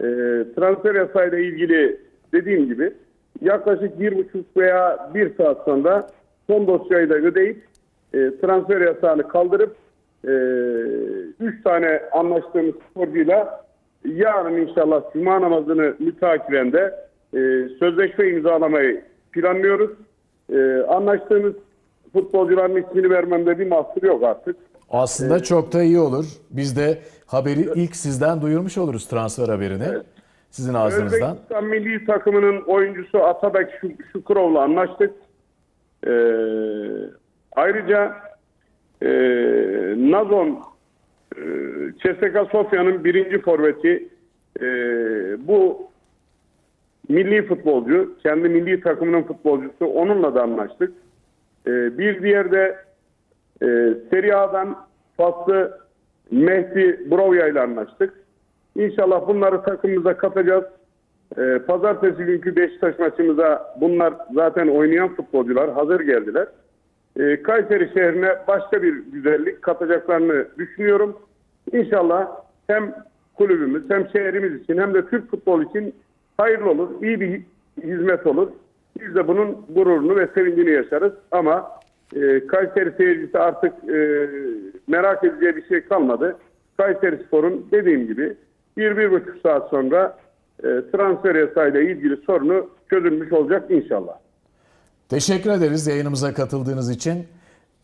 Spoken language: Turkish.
e, transfer yasayla ilgili dediğim gibi yaklaşık bir buçuk veya bir saat sonra son dosyayı da ödeyip e, transfer yasağını kaldırıp e, üç tane anlaştığımız sporcuyla yarın inşallah Cuma namazını mütakiben de e, sözleşme imzalamayı planlıyoruz. E, anlaştığımız futbolcuların ismini vermemde bir mahsur yok artık. Aslında çok da iyi olur. Biz de haberi ilk sizden duyurmuş oluruz transfer haberini. Sizin ağzınızdan. Özbekistan milli takımının oyuncusu Atabek Şuk- Şukurov'la anlaştık. Ee, ayrıca e, Nazon e, Sofya'nın birinci forveti e, bu milli futbolcu, kendi milli takımının futbolcusu onunla da anlaştık. E, bir diğer de e, Serie A'dan Faslı Mehdi Brovya ile anlaştık. İnşallah bunları takımımıza katacağız. E, Pazartesi günkü Beşiktaş maçımıza bunlar zaten oynayan futbolcular hazır geldiler. E, Kayseri şehrine başka bir güzellik katacaklarını düşünüyorum. İnşallah hem kulübümüz hem şehrimiz için hem de Türk futbol için hayırlı olur, iyi bir hizmet olur. Biz de bunun gururunu ve sevincini yaşarız ama e, Kayseri seyircisi artık e, merak edeceği bir şey kalmadı. Kayseri Spor'un dediğim gibi bir, bir buçuk saat sonra e, transfer yasayla ilgili sorunu çözülmüş olacak inşallah. Teşekkür ederiz yayınımıza katıldığınız için.